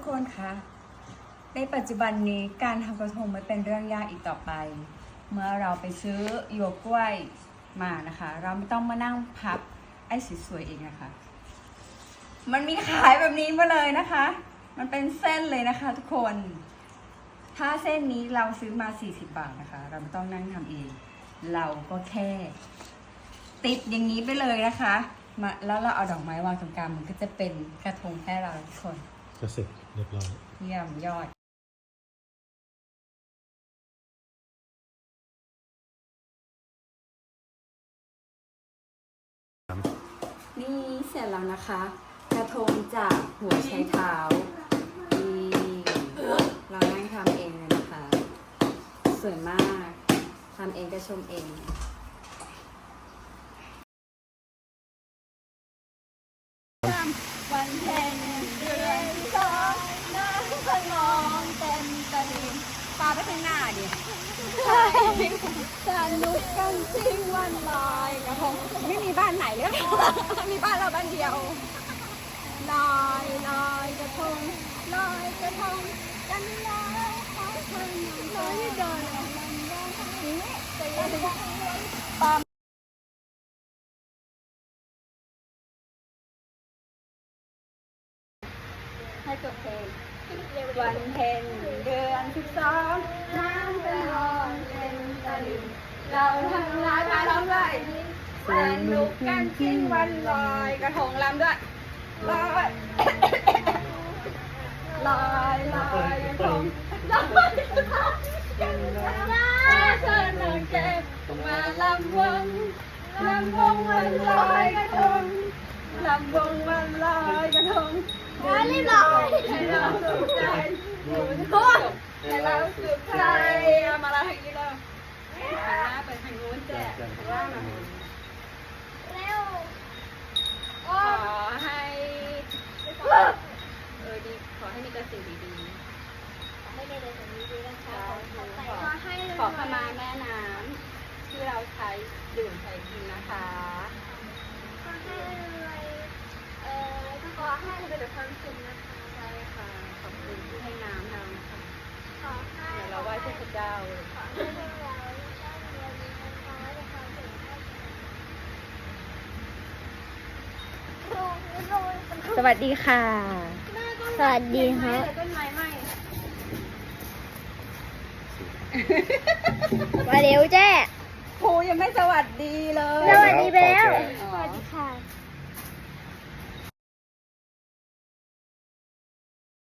ทุกคนคะในปัจจุบันนี้การทำกระทงไม่เป็นเรื่องยากอีกต่อไป เมื่อเราไปซื้อหยกล้วยมานะคะ เราไม่ต้องมานั่งพับไอ้สวยเองนะคะ มันมีขายแบบนี้มาเลยนะคะ มันเป็นเส้นเลยนะคะ ทุกคน ถ้าเส้นนี้เราซื้อมา 40 บาทนะคะ เราไม่ต้องนั่งทำเอง เราก็แค่ ติดอย่างนี้ไปเลยนะคะมาแล้วเราเอาดอกไม้วางตรงกลางมันก็จะเป็นกระทงให้เราทุกคน ก็เสร็จเรียบร้อย เยี่ยมยอดนี่เสร็จแล้วนะคะ กระทงจากหัวใช้เท้านี่เรานั่งทำเองเลยนะคะ สวยมากทำเองก็ชมเองวันเพ็ญเดือนสองน้ำก็นองเต็มตลิ่ง ปลาไปข้างหน้าดิ สนุกกันจริงวันลอยกระทงไม่มีบ้านไหนเลย มีบ้านเราบ้านเดียวลอยลอยกระทงลอยกระทงกันแล้วขอเชิญลอยเดินออกมาได้นี้จะยังให้จบเพลง วันเพ็ญเดือนสิบสองน้ำเป็นรองเป็นตะลิงเราทั้งหลายมาร้องด้วยสนุกกันทิ้งวันลอยกระทงลำด้วยลอยลอยลอยกระทงลอยกระทงกันแล้วเธอนึ่งเจ็บมาลำวงลำวงวันลอยกระทงลำวงวันลอยกระทง ให้เราสุขใจอยู่ทุกคนให้เราสุขใจเอามาละทางนี้เลยหันหน้าไปทางนู้นแจ้ะข้างล่างเร็วขอให้เออดีขอให้มีแต่สิ่งดีๆไม่ได้เลยตรงนี้ด้วยนะคะขอให้ขอขมาแม่น้ำที่เราใช้ดื่มใช้กินนะคะขอให้รวยเอ่อขอให้เป็นแต่ความสุขนะคะ ค่ะขอบคุณที่ให้น้ำเรานะคะขอให้เดี๋ยวเราไหว้เทพเจ้าเลยขอให้พวกเราได้เรียนรู้นะคะในความสุขให้สวัสดีค่ะสวัสดีฮะ ต้นไม้ไหมมาเร็วแจ้ ครูยังไม่สวัสดีเลย สวัสดีไปแล้ว อ๋อ สวัสดีค่ะ